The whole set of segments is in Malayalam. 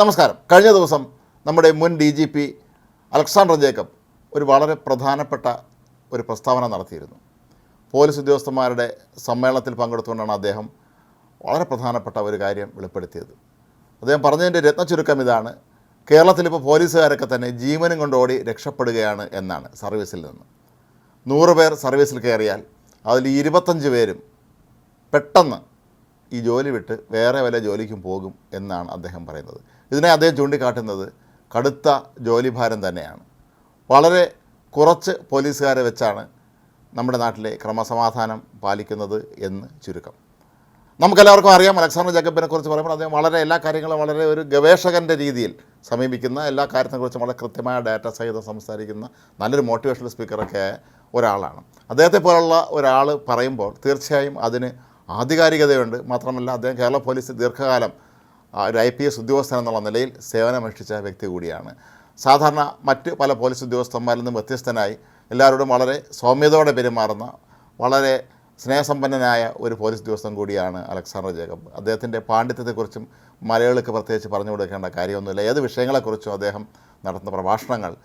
നമസ്കാരം. കഴിഞ്ഞ ദിവസം നമ്മുടെ മുൻ D G P Alexander Jacob ഒരു വളരെ പ്രധാനപ്പെട്ട ഒരു പ്രസ്താവന നടത്തിയിരുന്നു. പോലീസ് ഉദ്യോഗസ്ഥന്മാരുടെ സമ്മേളനത്തിൽ പങ്കെടുത്തുകൊണ്ടാണ് അദ്ദേഹം വളരെ പ്രധാനപ്പെട്ട ഒരു കാര്യം വെളിപ്പെടുത്തിയത്. അദ്ദേഹം പറഞ്ഞതിന്റെ രത്ന ചുരുക്കം ഇതാണ്. കേരളത്തിലിപ്പോൾ പോലീസുകാരൊക്കെ തന്നെ ജീവനും കൊണ്ട് ഓടി രക്ഷപ്പെടുകയാണ് എന്നാണ് സർവീസിൽ നിന്ന്. നൂറ് പേർ സർവീസിൽ കയറിയാൽ അതിൽ ഇരുപത്തഞ്ച് പേരും പെട്ടെന്ന് ഈ ജോലി വിട്ട് വേറെ വല്ല ജോലിക്കും പോകും എന്നാണ് അദ്ദേഹം പറയുന്നത്. ഇതിനെ അദ്ദേഹം ചൂണ്ടിക്കാട്ടുന്നത് കടുത്ത ജോലിഭാരം തന്നെയാണ്. വളരെ കുറച്ച് പോലീസുകാരെ വെച്ചാണ് നമ്മുടെ നാട്ടിലെ ക്രമസമാധാനം പാലിക്കുന്നത് എന്ന് ചുരുക്കം. നമുക്കെല്ലാവർക്കും അറിയാം അലക്സാണ്ടർ ജേക്കബിനെ കുറിച്ച് പറയുമ്പോൾ അദ്ദേഹം വളരെ എല്ലാ കാര്യങ്ങളും വളരെ ഒരു ഗവേഷകന്റെ രീതിയിൽ സമീപിക്കുന്ന എല്ലാ കാര്യത്തെക്കുറിച്ചും വളരെ കൃത്യമായ ഡാറ്റ സഹിതം സംസാരിക്കുന്ന നല്ലൊരു മോട്ടിവേഷണൽ സ്പീക്കറൊക്കെ ഒരാളാണ്. അദ്ദേഹത്തെ പോലുള്ള ഒരാൾ പറയുമ്പോൾ തീർച്ചയായും അതിന് ആധികാരികതയുണ്ട്. മാത്രമല്ല അദ്ദേഹം കേരള പോലീസ് ദീർഘകാലം ഒരു ഐ പി എസ് ഉദ്യോഗസ്ഥൻ എന്നുള്ള നിലയിൽ സേവനമനുഷ്ഠിച്ച വ്യക്തി കൂടിയാണ്. സാധാരണ മറ്റ് പല പോലീസ് ഉദ്യോഗസ്ഥന്മാരിൽ നിന്നും വ്യത്യസ്തനായി എല്ലാവരോടും വളരെ സൗമ്യതയോടെ പെരുമാറുന്ന വളരെ സ്നേഹസമ്പന്നനായ ഒരു പോലീസ് ഉദ്യോഗസ്ഥൻ കൂടിയാണ് അലക്സാണ്ടർ ജേക്കബ്. അദ്ദേഹത്തിന്റെ പാണ്ഡിത്യത്തെക്കുറിച്ചും മലയാളികൾക്ക് പ്രത്യേകിച്ച് പറഞ്ഞു കൊടുക്കേണ്ട കാര്യമൊന്നുമില്ല. ഏത് വിഷയങ്ങളെക്കുറിച്ചും അദ്ദേഹം നടത്തുന്ന പ്രഭാഷണങ്ങൾ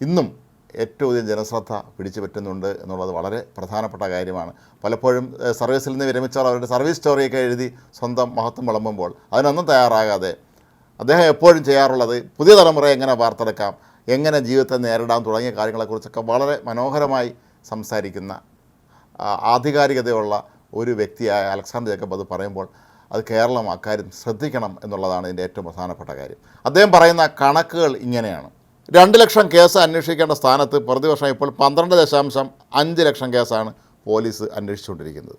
ഇന്നും ഏറ്റവും അധികം ജനശ്രദ്ധ പിടിച്ചു പറ്റുന്നുണ്ട് എന്നുള്ളത് വളരെ പ്രധാനപ്പെട്ട കാര്യമാണ്. പലപ്പോഴും സർവീസിൽ നിന്ന് വിരമിച്ചവർ അവരുടെ സർവീസ് സ്റ്റോറിയൊക്കെ എഴുതി സ്വന്തം മഹത്വം വിളമ്പുമ്പോൾ അതിനൊന്നും തയ്യാറാകാതെ അദ്ദേഹം എപ്പോഴും ചെയ്യാറുള്ളത് പുതിയ തലമുറയെ എങ്ങനെ വാർത്തെടുക്കാം എങ്ങനെ ജീവിതത്തെ നേരിടാം തുടങ്ങിയ കാര്യങ്ങളെക്കുറിച്ചൊക്കെ വളരെ മനോഹരമായി സംസാരിക്കുന്ന ആധികാരികതയുള്ള ഒരു വ്യക്തിയായ അലക്സാണ്ടർ ജേക്കബ് അത് പറയുമ്പോൾ അത് കേരളം അക്കാര്യം ശ്രദ്ധിക്കണം എന്നുള്ളതാണ് ഇതിന്റെ ഏറ്റവും പ്രധാനപ്പെട്ട കാര്യം. അദ്ദേഹം പറയുന്ന കണക്കുകൾ ഇങ്ങനെയാണ്. രണ്ട് ലക്ഷം കേസ് അന്വേഷിക്കേണ്ട സ്ഥാനത്ത് പ്രതിവർഷം ഇപ്പോൾ പന്ത്രണ്ട് ദശാംശം അഞ്ച് ലക്ഷം കേസാണ് പോലീസ് അന്വേഷിച്ചുകൊണ്ടിരിക്കുന്നത്.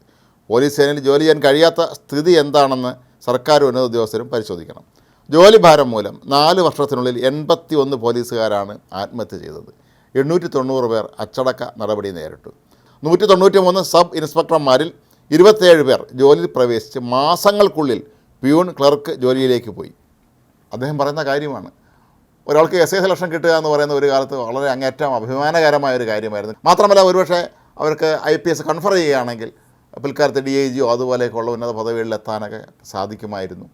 പോലീസ് സേനയിൽ ജോലി ചെയ്യാൻ കഴിയാത്ത സ്ഥിതി എന്താണെന്ന് സർക്കാർ ഉന്നത ഉദ്യോഗസ്ഥരും പരിശോധിക്കണം. ജോലിഭാരം മൂലം നാല് വർഷത്തിനുള്ളിൽ എൺപത്തി ഒന്ന് പോലീസുകാരാണ് ആത്മഹത്യ ചെയ്തത്. എണ്ണൂറ്റി തൊണ്ണൂറ് പേർ അച്ചടക്ക നടപടി നേരിട്ടു. നൂറ്റി തൊണ്ണൂറ്റി മൂന്ന് സബ് ഇൻസ്പെക്ടർമാരിൽ ഇരുപത്തേഴ് പേർ ജോലിയിൽ പ്രവേശിച്ച് മാസങ്ങൾക്കുള്ളിൽ പ്യൂൺ ക്ലർക്ക് ജോലിയിലേക്ക് പോയി. അദ്ദേഹം പറയുന്ന കാര്യമാണ് ഒരാൾക്ക് എസ് ഐ സെലക്ഷൻ കിട്ടുക എന്ന് പറയുന്ന ഒരു കാലത്ത് വളരെ അങ്ങേറ്റം അഭിമാനകരമായ ഒരു കാര്യമായിരുന്നു. മാത്രമല്ല ഒരുപക്ഷെ അവർക്ക് ഐ പി എസ് കൺഫർ ചെയ്യുകയാണെങ്കിൽ പിൽക്കാലത്ത് ഡി ഐ ജിയോ അതുപോലെയൊക്കെയുള്ള ഉന്നത പദവികളിൽ എത്താനൊക്കെ സാധിക്കുമായിരുന്നു.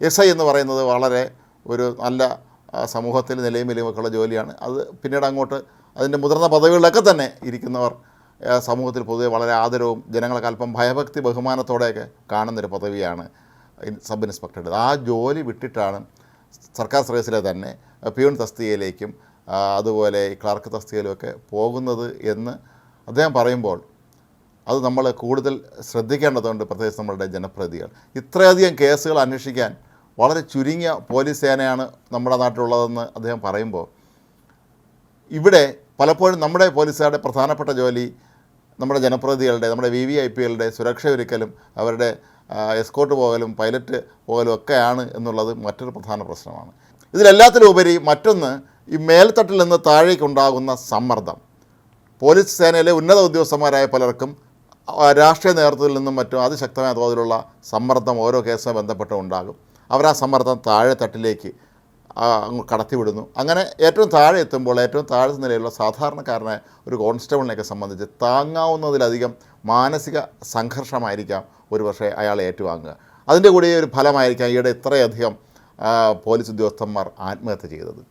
എസ് ഐ എന്ന് പറയുന്നത് വളരെ ഒരു നല്ല സമൂഹത്തിൽ നിലയും വിലയുമൊക്കെയുള്ള ജോലിയാണ്. അത് പിന്നീട് അങ്ങോട്ട് അതിന്റെ മുതിർന്ന പദവികളിലൊക്കെ തന്നെ ഇരിക്കുന്നവർ സമൂഹത്തിൽ പൊതുവെ വളരെ ആദരവും ജനങ്ങളെ അല്പം ഭയഭക്തി ബഹുമാനത്തോടെയൊക്കെ കാണുന്നൊരു പദവിയാണ് സബ് ഇൻസ്പെക്ടറുടെ ആ ജോലി വിട്ടിട്ടാണ് സർക്കാർ സർവീസിലെ തന്നെ പ്യൂൺ തസ്തികയിലേക്കും അതുപോലെ ക്ലർക്ക് തസ്തികയിലുമൊക്കെ പോകുന്നത് എന്ന് അദ്ദേഹം പറയുമ്പോൾ അത് നമ്മൾ കൂടുതൽ ശ്രദ്ധിക്കേണ്ടതുണ്ട് പ്രത്യേകിച്ച് നമ്മളുടെ ജനപ്രതികൾ ഇത്രയധികം കേസുകൾ അന്വേഷിക്കാൻ വളരെ ചുരുങ്ങിയ പോലീസ് സേനയാണ് നമ്മുടെ നാട്ടിലുള്ളതെന്ന് അദ്ദേഹം പറയുമ്പോൾ ഇവിടെ പലപ്പോഴും നമ്മുടെ പോലീസുകാരുടെ പ്രധാനപ്പെട്ട ജോലി നമ്മുടെ ജനപ്രതിനിധികളുടെ നമ്മുടെ വി വി ഐ പികളുടെ സുരക്ഷ ഒരുക്കലും അവരുടെ എസ്കോട്ട് പോകലും പൈലറ്റ് പോകലും ഒക്കെയാണ് എന്നുള്ളത് മറ്റൊരു പ്രധാന പ്രശ്നമാണ്. ഇതിലെല്ലാത്തിലുപരി മറ്റൊന്ന് ഈ മേൽത്തട്ടിൽ നിന്ന് താഴേക്കുണ്ടാകുന്ന സമ്മർദ്ദം. പോലീസ് സേനയിലെ ഉന്നത ഉദ്യോഗസ്ഥന്മാരായ പലർക്കും രാഷ്ട്രീയ നേതൃത്വത്തിൽ നിന്നും മറ്റും അതിശക്തമായ തോതിലുള്ള സമ്മർദ്ദം ഓരോ കേസുമായി ബന്ധപ്പെട്ട് ഉണ്ടാകും. അവർ ആ സമ്മർദ്ദം താഴെ തട്ടിലേക്ക് കടത്തിവിടുന്നു. അങ്ങനെ ഏറ്റവും താഴെ എത്തുമ്പോൾ ഏറ്റവും താഴ്ന്ന നിലയിലുള്ള സാധാരണക്കാരനെ ഒരു കോൺസ്റ്റബിളിനെയൊക്കെ സംബന്ധിച്ച് താങ്ങാവുന്നതിലധികം മാനസിക സംഘർഷമായിരിക്കാം ഒരു പക്ഷേ അയാൾ ഏറ്റുവാങ്ങുക. അതിന്റെ കൂടെ ഒരു ഫലമായിരിക്കാം ഈയിടെ ഇത്രയധികം പോലീസ് ഉദ്യോഗസ്ഥന്മാർ ആത്മഹത്യ ചെയ്തത്.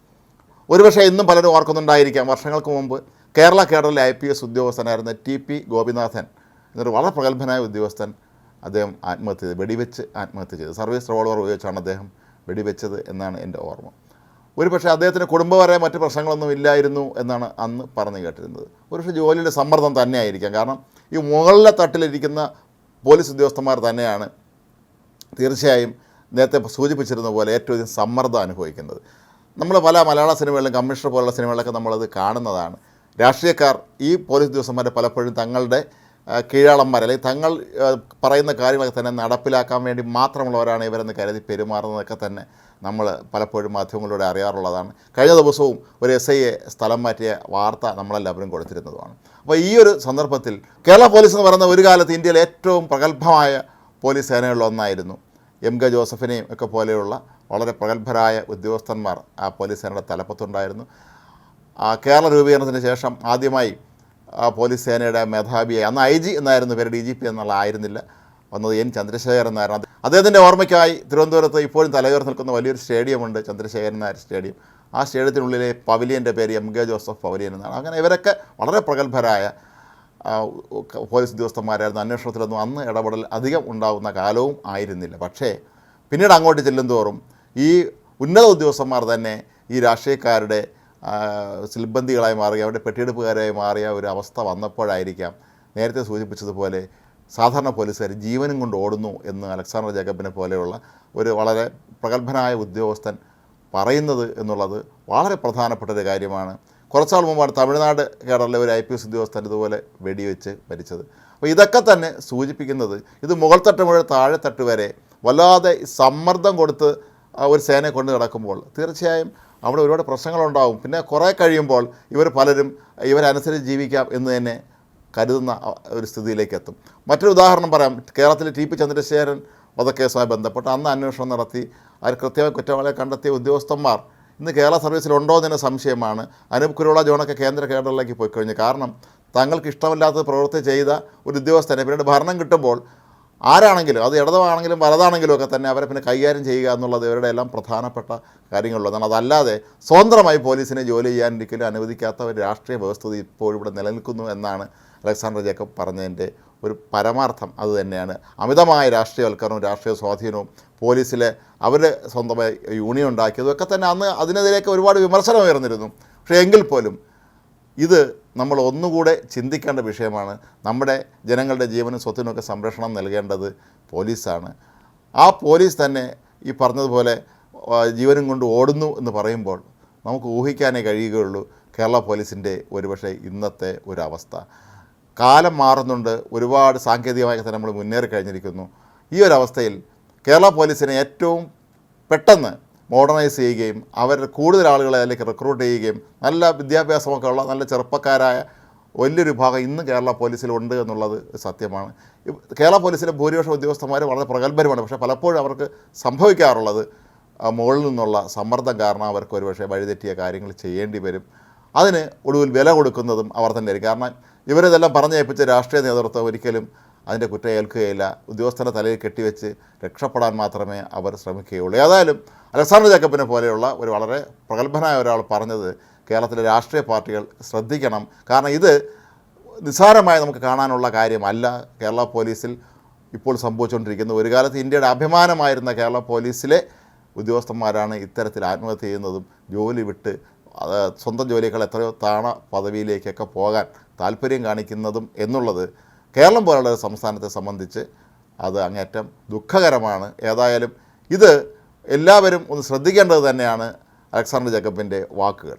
ഒരുപക്ഷെ ഇന്നും പലരും ഓർക്കുന്നുണ്ടായിരിക്കാം വർഷങ്ങൾക്ക് മുമ്പ് കേരള കേഡറിലെ ഐ പി എസ് ഉദ്യോഗസ്ഥനായിരുന്ന ടി പി ഗോപിനാഥൻ എന്നൊരു വളരെ പ്രഗത്ഭനായ ഉദ്യോഗസ്ഥൻ അദ്ദേഹം ആത്മഹത്യ ചെയ്ത് വെടിവെച്ച് ആത്മഹത്യ ചെയ്തു. സർവീസ് റിവോൾവർ ഉപയോഗിച്ചാണ് അദ്ദേഹം വെടിവെച്ചത് എന്നാണ് എന്റെ ഓർമ്മ. ഒരുപക്ഷെ അദ്ദേഹത്തിന് കുടുംബപരമായ മറ്റ് പ്രശ്നങ്ങളൊന്നും ഇല്ലായിരുന്നു എന്നാണ് അന്ന് പറഞ്ഞു കേട്ടിരുന്നത്. ഒരുപക്ഷെ ജോലിയുടെ സമ്മർദ്ദം തന്നെയായിരിക്കാം. കാരണം ഈ മുകളിലെ തട്ടിലിരിക്കുന്ന പോലീസ് ഉദ്യോഗസ്ഥന്മാർ തന്നെയാണ് തീർച്ചയായും നേരത്തെ സൂചിപ്പിച്ചിരുന്ന പോലെ ഏറ്റവും അധികം സമ്മർദ്ദം അനുഭവിക്കുന്നത്. നമ്മൾ പല മലയാള സിനിമകളിലും കമ്മീഷണർ പോലുള്ള സിനിമകളിലൊക്കെ നമ്മളത് കാണുന്നതാണ്. രാഷ്ട്രീയക്കാർ ഈ പോലീസ് ഉദ്യോഗസ്ഥന്മാരെ പലപ്പോഴും തങ്ങളുടെ കീഴാളന്മാർ അല്ലെങ്കിൽ തങ്ങൾ പറയുന്ന കാര്യങ്ങളൊക്കെ തന്നെ നടപ്പിലാക്കാൻ വേണ്ടി മാത്രമുള്ളവരാണ് ഇവരെന്ന് കരുതി പെരുമാറുന്നതൊക്കെ തന്നെ. നമ്മൾ പലപ്പോഴും മാധ്യമങ്ങളിലൂടെ അറിയാറുള്ളതാണ്. കഴിഞ്ഞ ദിവസവും ഒരു എസ് ഐയെ സ്ഥലം മാറ്റിയ വാർത്ത നമ്മളെല്ലാവരും കൊടുത്തിരുന്നതുമാണ്. അപ്പോൾ ഈ ഒരു സന്ദർഭത്തിൽ കേരള പോലീസ് എന്ന് പറയുന്ന ഒരു കാലത്ത് ഇന്ത്യയിലെ ഏറ്റവും പ്രഗത്ഭമായ പോലീസ് സേനകളിലൊന്നായിരുന്നു എം കെ ജോസഫിനെയും ഒക്കെ പോലെയുള്ള വളരെ പ്രഗത്ഭരായ ഉദ്യോഗസ്ഥന്മാർ ആ പോലീസ് സേനയുടെ തലപ്പത്തുണ്ടായിരുന്നു. കേരള രൂപീകരണത്തിന് ശേഷം ആദ്യമായി ആ പോലീസ് സേനയുടെ മേധാവിയായി അന്ന് ഐ ജി എന്നായിരുന്നു പേര് ഡി ജി പി എന്നുള്ള ആയിരുന്നില്ല. വന്നത് എൻ ചന്ദ്രശേഖരൻ നായരാണ് അദ്ദേഹത്തിന്റെ ഓർമ്മയ്ക്കായി തിരുവനന്തപുരത്ത് ഇപ്പോഴും തലയുയർത്തി നിൽക്കുന്ന വലിയൊരു സ്റ്റേഡിയമുണ്ട് ചന്ദ്രശേഖരൻ നായർ സ്റ്റേഡിയം. ആ സ്റ്റേഡിയത്തിനുള്ളിലെ പവലിയന്റെ പേര് എം കെ ജോസഫ് പവലിയൻ എന്നാണ്. അങ്ങനെ ഇവരൊക്കെ വളരെ പ്രഗത്ഭരായ പോലീസ് ഉദ്യോഗസ്ഥന്മാരായിരുന്നു. അന്വേഷണത്തിലൊന്നും അന്ന് ഇടപെടൽ അധികം ഉണ്ടാകുന്ന കാലവും ആയിരുന്നില്ല. പക്ഷേ പിന്നീട് അങ്ങോട്ട് ചെല്ലുന്തോറും ഈ ഉന്നത ഉദ്യോഗസ്ഥന്മാർ തന്നെ ഈ രാഷ്ട്രീയക്കാരുടെ സിൽബന്ധികളായി മാറുക അവരുടെ പെട്ടിയെടുപ്പുകാരായി മാറിയ ഒരു അവസ്ഥ വന്നപ്പോഴായിരിക്കാം നേരത്തെ സൂചിപ്പിച്ചതുപോലെ സാധാരണ പോലീസുകാർ ജീവനും കൊണ്ട് ഓടുന്നു എന്ന് അലക്സാണ്ടർ ജേക്കബിനെ പോലെയുള്ള ഒരു വളരെ പ്രഗത്ഭനായ ഉദ്യോഗസ്ഥൻ പറയുന്നത് എന്നുള്ളത് വളരെ പ്രധാനപ്പെട്ട ഒരു കാര്യമാണ്. കുറച്ചാൾ മുമ്പാണ് തമിഴ്നാട് കേരളത്തിലെ ഒരു ഐ പി എസ് ഉദ്യോഗസ്ഥൻ ഇതുപോലെ വെടിവെച്ച് മരിച്ചത്. അപ്പോൾ ഇതൊക്കെ തന്നെ സൂചിപ്പിക്കുന്നത് ഇത് മുകൾ തട്ട് മുതൽ താഴെത്തട്ട് വരെ വല്ലാതെ സമ്മർദ്ദം കൊടുത്ത് ഒരു സേനയെ കൊണ്ട് നടക്കുമ്പോൾ തീർച്ചയായും അവിടെ ഒരുപാട് പ്രശ്നങ്ങളുണ്ടാവും. പിന്നെ കുറേ കഴിയുമ്പോൾ ഇവർ പലരും ഇവരനുസരിച്ച് ജീവിക്കാം എന്ന് തന്നെ കരുതുന്ന ഒരു സ്ഥിതിയിലേക്ക് എത്തും മറ്റൊരു ഉദാഹരണം പറയാം. കേരളത്തിലെ ടി പി ചന്ദ്രശേഖരൻ വധക്കേസുമായി ബന്ധപ്പെട്ട് അന്ന് അന്വേഷണം നടത്തി. അവർ കൃത്യമായി കുറ്റവാളിയെ കണ്ടെത്തിയ ഉദ്യോഗസ്ഥന്മാർ. ഇന്ന് കേരള സർവീസിലുണ്ടോ എന്നതിന് സംശയമാണ്. അനൂപ് കുരുള ജോണൊക്കെ കേന്ദ്ര കേഡറിലേക്ക് പോയി കഴിഞ്ഞു കാരണം തങ്ങൾക്ക് ഇഷ്ടമില്ലാത്ത പ്രവൃത്തി ചെയ്ത ഒരു ഉദ്യോഗസ്ഥനെ. പിന്നീട് ഭരണം കിട്ടുമ്പോൾ ആരാണെങ്കിലും അത് ഇടതാണെങ്കിലും വലതാണെങ്കിലും ഒക്കെ തന്നെ അവരെ പിന്നെ കൈകാര്യം ചെയ്യുക എന്നുള്ളത് ഇവരുടെ എല്ലാം പ്രധാനപ്പെട്ട കാര്യങ്ങളുള്ളതാണ് അതല്ലാതെ സ്വതന്ത്രമായി പോലീസിനെ ജോലി ചെയ്യാൻ ഒരിക്കലും അനുവദിക്കാത്ത ഒരു രാഷ്ട്രീയ വ്യവസ്ഥിതി ഇപ്പോഴും ഇവിടെ നിലനിൽക്കുന്നു എന്നാണ് അലക്സാണ്ടർ ജേക്കബ് പറഞ്ഞതിന്റെ ഒരു പരമാർത്ഥം അത് തന്നെയാണ്. അമിതമായ രാഷ്ട്രീയവൽക്കരണവും രാഷ്ട്രീയ സ്വാധീനവും പോലീസിലെ അവർ സ്വന്തമായി യൂണിയൻ ഉണ്ടാക്കിയതും ഒക്കെ തന്നെ അന്ന് അതിനെതിരെയൊക്കെ ഒരുപാട് വിമർശനം ഉയർന്നിരുന്നു. പക്ഷേ എങ്കിൽ പോലും ഇത് നമ്മൾ ഒന്നുകൂടെ ചിന്തിക്കേണ്ട വിഷയമാണ് നമ്മുടെ ജനങ്ങളുടെ ജീവനും സ്വത്തിനുമൊക്കെ സംരക്ഷണം നൽകേണ്ടത് പോലീസാണ്. ആ പോലീസ് തന്നെ ഈ പറഞ്ഞതുപോലെ ജീവനും കൊണ്ട് ഓടുന്നു എന്ന് പറയുമ്പോൾ നമുക്ക് ഊഹിക്കാനേ കഴിയുകയുള്ളൂ കേരള പോലീസിന്റെ ഒരുപക്ഷെ ഇന്നത്തെ ഒരവസ്ഥ. കാലം മാറുന്നുണ്ട് ഒരുപാട് സാങ്കേതികമായി തന്നെ നമ്മൾ മുന്നേറി കഴിഞ്ഞിരിക്കുന്നു ഈ ഒരു അവസ്ഥയിൽ കേരള പോലീസിനെ ഏറ്റവും പെട്ടെന്ന് മോഡേണൈസ് ചെയ്യുകയും അവർ കൂടുതൽ ആളുകളെ അതിലേക്ക് റിക്രൂട്ട് ചെയ്യുകയും നല്ല വിദ്യാഭ്യാസമൊക്കെ ഉള്ള നല്ല ചെറുപ്പക്കാരായ വലിയൊരു വിഭാഗം ഇന്ന് കേരള പോലീസിലുണ്ട് എന്നുള്ളത് സത്യമാണ്. കേരള പോലീസിലെ ഭൂരിപക്ഷം ഉദ്യോഗസ്ഥന്മാർ വളരെ പ്രഗത്ഭരുമാണ്. പക്ഷേ പലപ്പോഴും അവർക്ക് സംഭവിക്കാറുള്ളത് മുകളിൽ നിന്നുള്ള സമ്മർദ്ദം കാരണം അവർക്ക് ഒരുപക്ഷെ വഴിതെറ്റിയ കാര്യങ്ങൾ ചെയ്യേണ്ടി വരും. അതിന് ഒടുവിൽ വില കൊടുക്കുന്നതും അവർ തന്നെയായിരിക്കും. കാരണം ഇവരിതെല്ലാം പറഞ്ഞേൽപ്പിച്ച രാഷ്ട്രീയ നേതൃത്വം ഒരിക്കലും അതിന്റെ കുറ്റം ഏൽക്കുകയില്ല. ഉദ്യോഗസ്ഥരുടെ തലയിൽ കെട്ടിവെച്ച് രക്ഷപ്പെടാൻ മാത്രമേ അവർ ശ്രമിക്കുകയുള്ളൂ. ഏതായാലും അലക്സാണ്ടർ ജേക്കബിനെ പോലെയുള്ള ഒരു വളരെ പ്രഗത്ഭനായ ഒരാൾ പറഞ്ഞത് കേരളത്തിലെ രാഷ്ട്രീയ പാർട്ടികൾ ശ്രദ്ധിക്കണം. കാരണം ഇത് നിസ്സാരമായി നമുക്ക് കാണാനുള്ള കാര്യമല്ല. കേരള പോലീസിൽ ഇപ്പോൾ സംഭവിച്ചുകൊണ്ടിരിക്കുന്നത് ഒരു കാലത്ത് ഇന്ത്യയുടെ അഭിമാനമായിരുന്ന കേരള പോലീസിലെ ഉദ്യോഗസ്ഥന്മാരാണ് ഇത്തരത്തിൽ ആത്മഹത്യ ചെയ്യുന്നതും ജോലി വിട്ട് സ്വന്തം ജോലികൾ എത്രയോ താണ പദവിയിലേക്കൊക്കെ പോകാൻ താല്പര്യം കാണിക്കുന്നതും എന്നുള്ളത് കേരളം പോലുള്ള സംസ്ഥാനത്തെ സംബന്ധിച്ച് അത് അങ്ങേറ്റം ദുഃഖകരമാണ്. ഏതായാലും ഇത് എല്ലാവരും ഒന്ന് ശ്രദ്ധിക്കേണ്ടത് തന്നെയാണ് അലക്സാണ്ടർ ജേക്കബിന്റെ വാക്കുകൾ.